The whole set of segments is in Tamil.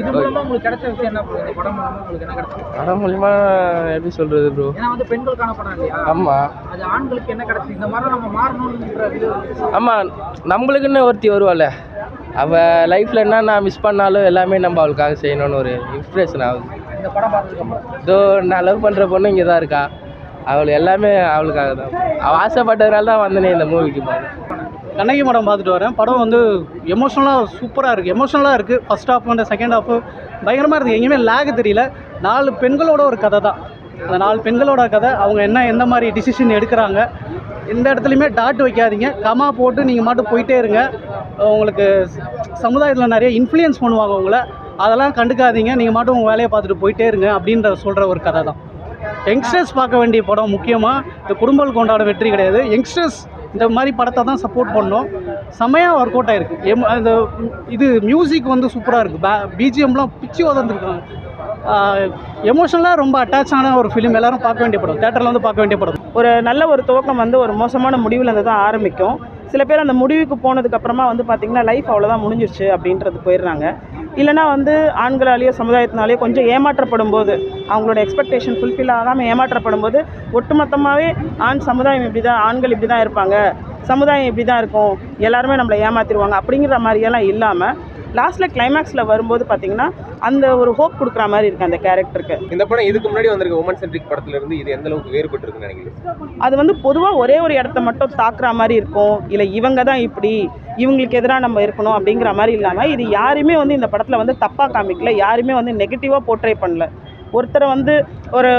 இது மூலமா உங்களுக்கு கிடைச்ச விஷயம் என்ன ப்ரோ இந்த படம் மூலமா உங்களுக்கு என்ன கிடைச்சது? படம் மூலிமா எப்படி சொல்கிறது ப்ரோ ஏன்னா வந்து பெண்களுக்கான படம் இல்லையா? ஆமாம் அது ஆண்களுக்கு என்ன கிடைச்சது? இந்த மாதிரி நம்ம மாறணும்ன்ற ஆமாம் நம்மளுக்குன்னு ஒருத்தி வருவாள்ல. அவள் லைஃப்பில் என்ன நான் மிஸ் பண்ணாலும் எல்லாமே நம்ம அவளுக்காக செய்யணும்னு ஒரு இன்ஸ்பிரேஷன் ஆகுது. இந்த படம் பார்த்ததுக்கு அப்புறம் இதோ நான் லவ் பண்ணுற பொண்ணு இங்கே தான் இருக்கா. அவள் எல்லாமே அவளுக்காக தான் அவள் ஆசைப்பட்டதுனால தான் வந்தனே இந்த மூவிக்கு போனேன் கண்ணகி படம் பார்த்துட்டு வரேன். படம் வந்து எமோஷனலாக சூப்பராக இருக்குது எமோஷனலாக இருக்குது first half and second half பயங்கரமாக இருக்குது எங்கேயுமே லேக் தெரியல. நாலு பெண்களோட ஒரு கதை தான். அந்த நாலு பெண்களோட கதை அவங்க என்ன எந்த மாதிரி டிசிஷன் எடுக்கிறாங்க எந்த இடத்துலையுமே டாட் வைக்காதீங்க. கமா போட்டு நீங்கள் மட்டும் போயிட்டே இருங்க. உங்களுக்கு சமுதாயத்தில் நிறைய இன்ஃப்ளூயன்ஸ் பண்ணுவாங்க உங்களை. அதெல்லாம் கண்டுக்காதீங்க. நீங்கள் மட்டும் உங்கள் வேலையை பார்த்துட்டு போயிட்டே இருங்க அப்படின்ற சொல்கிற ஒரு கதை தான். யங்ஸ்டர்ஸ் பார்க்க வேண்டிய படம் முக்கியமாக இந்த குடும்பங்கள் கொண்டாட வெற்றி கிடையாது. யங்ஸ்டர்ஸ் இந்த மாதிரி படத்தை தான் சப்போர்ட் பண்ணோம். செமையாக ஒர்க் அவுட் ஆயிருக்கு. எம் அந்த இது மியூசிக் வந்து சூப்பராக இருக்குது பே பிஜிஎம்லாம் பிச்சு வதந்துருக்காங்க எமோஷனலாக ரொம்ப அட்டாச் ஆன ஒரு ஃபிலிம் எல்லாரும் பார்க்க வேண்டிய படம். தேட்டரில் வந்து பார்க்க வேண்டிய படம். ஒரு நல்ல ஒரு துவக்கம் வந்து ஒரு மோசமான முடிவில் இருந்து தான் ஆரம்பிக்கும். சில பேர் அந்த முடிவுக்கு போனதுக்கப்புறமா வந்து பார்த்திங்கன்னா லைஃப் அவ்வளோதான் முடிஞ்சிருச்சு அப்படின்றது போயிடுறாங்க. இல்லைனா வந்து ஆண்களாலேயோ சமுதாயத்தினாலேயோ கொஞ்சம் ஏமாற்றப்படும் போது அவங்களோட எக்ஸ்பெக்டேஷன் ஃபுல்ஃபில் ஆகாமல் ஏமாற்றப்படும் போது ஒட்டுமொத்தமாகவே ஆண் சமுதாயம் இப்படி தான் ஆண்கள் இப்படி தான் இருப்பாங்க. சமுதாயம் இப்படி தான் இருக்கும். எல்லாருமே நம்மளை ஏமாற்றிடுவாங்க அப்படிங்கிற மாதிரியெல்லாம் இல்லாமல் லாஸ்ட்டில் கிளைமேக்ஸில் வரும்போது பார்த்திங்கன்னா அந்த ஒரு ஹோப் கொடுக்குற மாதிரி இருக்குது அந்த கேரக்டருக்கு இந்த படம் இதுக்கு முன்னாடி வந்திருக்க உமன் சென்ட்ரிக் படத்துல இருந்து இது எந்த அளவுக்கு வேறுபட்டு இருக்குன்னு நினைக்கிறேன் அது வந்து பொதுவாக ஒரே ஒரு இடத்த மட்டும் தாக்குற மாதிரி இருக்கும். இல்லை இவங்க தான் இப்படி இவங்களுக்கு எதிராக நம்ம இருக்கணும் அப்படிங்கிற மாதிரி இல்லாமல் இது யாருமே வந்து இந்த படத்தில் வந்து தப்பாக காமிக்கல யாருமே வந்து நெகட்டிவாக போர்ட்ரே பண்ணல. ஒருத்தரை வந்து ஒரு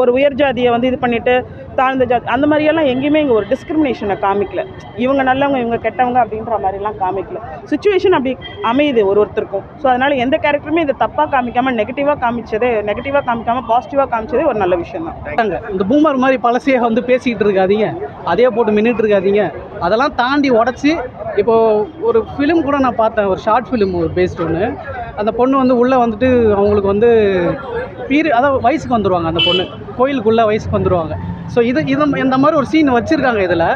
ஒரு உயர் ஜாதியை வந்து இது பண்ணிட்டு தாழ்ந்த ஜாதி அந்த மாதிரியெல்லாம் எங்கேயுமே இங்கே ஒரு டிஸ்கிரிமினேஷனை காமிக்கல. இவங்க நல்லவங்க இவங்க கெட்டவங்க அப்படின்ற மாதிரிலாம் காமிக்கல. சுச்சுவேஷன் அப்படி அமையுது ஒரு ஒருத்தருக்கும். ஸோ அதனால் எந்த கேரக்டருமே இதை தப்பாக காமிக்காமல் நெகட்டிவாக காமிச்சதே நெகட்டிவாக காமிக்காமல் பாசிட்டிவாக காமிச்சதே ஒரு நல்ல விஷயம் தான் இந்த பூமர் மாதிரி பழசையாக வந்து பேசிக்கிட்டு இருக்காதீங்க. அதே போட்டு மின்னுட்டு இருக்காதீங்க. அதெல்லாம் தாண்டி உடச்சி இப்போது ஒரு ஃபிலிம் கூட நான் பார்த்தேன். ஒரு ஷார்ட் ஃபிலிம் ஒரு பேஸ்ட் ஒன்று அந்த பொண்ணு வந்து உள்ளே வந்துட்டு அவங்களுக்கு வந்து பீரி அதாவது வயசுக்கு வந்துடுவாங்க அந்த பொண்ணு. கோயிலுக்குள்ளே வயசுக்கு வந்துடுவாங்க ஸோ இது இது இந்த மாதிரி ஒரு சீன் வச்சுருக்காங்க இதில்.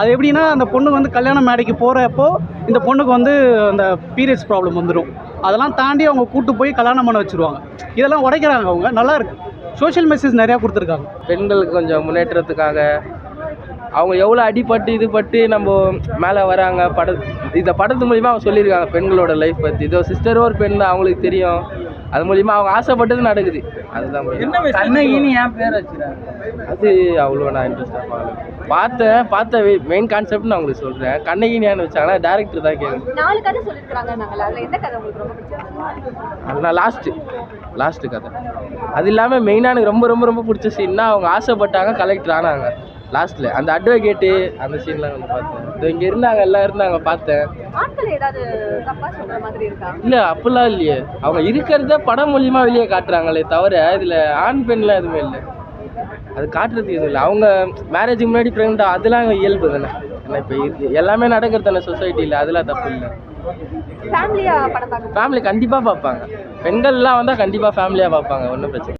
அது எப்படின்னா அந்த பொண்ணு வந்து கல்யாண மேடைக்கு போகிறப்போ இந்த பொண்ணுக்கு வந்து அந்த பீரியட்ஸ் ப்ராப்ளம் வந்துடும் அதெல்லாம் தாண்டி அவங்க கூட்டு போய் கல்யாணம் பண்ண வச்சுருவாங்க. இதெல்லாம் உடைக்கிறாங்க அவங்க. நல்லா இருக்கு. சோஷியல் மெசேஜ் நிறையா கொடுத்துருக்காங்க. பெண்களுக்கு கொஞ்சம் முன்னேற்றத்துக்காக அவங்க எவ்வளோ அடிபட்டு இது பட்டு நம்ம மேலே வராங்க பட இந்த படத்து மூலிமா அவங்க சொல்லியிருக்காங்க பெண்களோட லைஃப் பற்றி இதோ சிஸ்டரும் ஒரு பெண் தான் அவங்களுக்கு தெரியும். அது மூலிமா அவங்க ஆசைப்பட்டது நடக்குது. அதுதான். கண்ணகின்னு ஏன் பேர் வச்சுறாங்க? அது அவ்வளோ நான் இன்ட்ரெஸ்டாக பார்க்கல. பார்த்தேன் பார்த்த மெயின் கான்செப்ட் நான் உங்களுக்கு சொல்கிறேன் கண்ணகினியான்னு வச்சாங்கன்னா டேரக்டர் தான் கேட்கணும் நாலு கதை பிடிச்சிருந்தது? அதுதான் லாஸ்ட்டு லாஸ்ட்டு கதை. அது இல்லாமல் மெயினாக எனக்கு ரொம்ப ரொம்ப ரொம்ப பிடிச்ச சீன்னா அவங்க ஆசைப்பட்டாங்க கலெக்டர் ஆனாங்க. லாஸ்ட்டில் அந்த அட்வொகேட்டு அந்த சீன்லாம் வந்து பார்த்தேன். இதோ இங்கே இருந்தாங்க எல்லாம் இருந்தாங்க பார்த்தேன். இல்லை அப்படிலாம் இல்லையே. அவங்க இருக்கிறத படம் மூலியமா வெளியே காட்டுறாங்களே தவிர இதில் ஆண் பெண்லாம் எதுவுமே இல்லை. அது காட்டுறதுக்கு எதுவும் இல்லை. அவங்க மேரேஜுக்கு முன்னாடி ப்ரெக்னெண்ட் அதெல்லாம் இயல்பு தானே. ஏன்னா இப்போ எல்லாமே நடக்கிறது தானே சொசைட்டியில் அதெல்லாம் தப்பு இல்லை. ஃபேமிலியா படம் பார்க்க ஃபேமிலி கண்டிப்பாக பார்ப்பாங்க. பெண்கள்லாம் வந்தால் கண்டிப்பாக ஃபேமிலியாக பார்ப்பாங்க. ஒன்றும் பிரச்சனை.